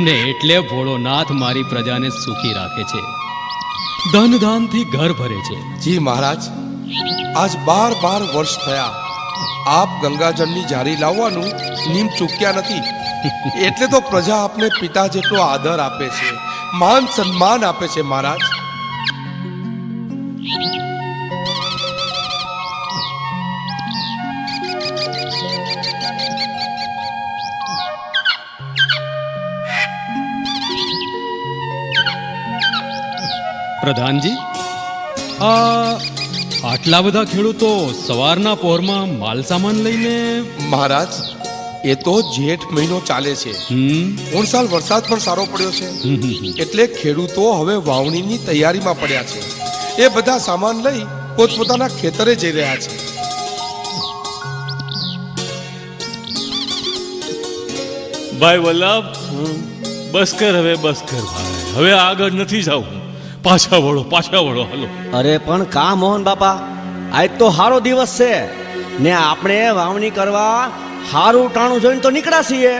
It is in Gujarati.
ને એટલે ભોળોનાથ મારી પ્રજાને સુખી રાખે છે. ધન દાનથી ઘર ભરે છે. જી મહારાજ આજ બાર બાર વર્ષ થયા. આપ ગંગાજળની જારી લાવવાનું નિયમ ચૂક્યા નથી. એટલે તો પ્રજા આપને પિતા જેટલો આદર આપે છે માન સન્માન આપે છે મહારાજ. પ્રધાનજી આ આટલા બધા ખેડૂતો સવારના પોરમાં માલ સામાન લઈને મહારાજ એ તો જેઠ મહિનો ચાલે છે. હમ. ઓણ સાલ વરસાદ પણ સારો પડ્યો છે? હમ, હમ, હમ. એટલે ખેડૂતો હવે વાવણીની તૈયારીમાં પડ્યા છે. એ બધા સામાન લઈ પોતપોતાના ખેતરે જઈ રહ્યા છે. ભાઈ વલ્લભ બસ કર હવે બસ કર ભાઈ. હવે આગળ નથી જવું. પાછા વળો પાછા વળો હાલો. અરે પણ કા મોહન બાપા? આજ તો હારો દિવસ છે. ને આપણે વાવણી કરવા હારું ટાણું જોઈને તો નીકળ્યા છીએ.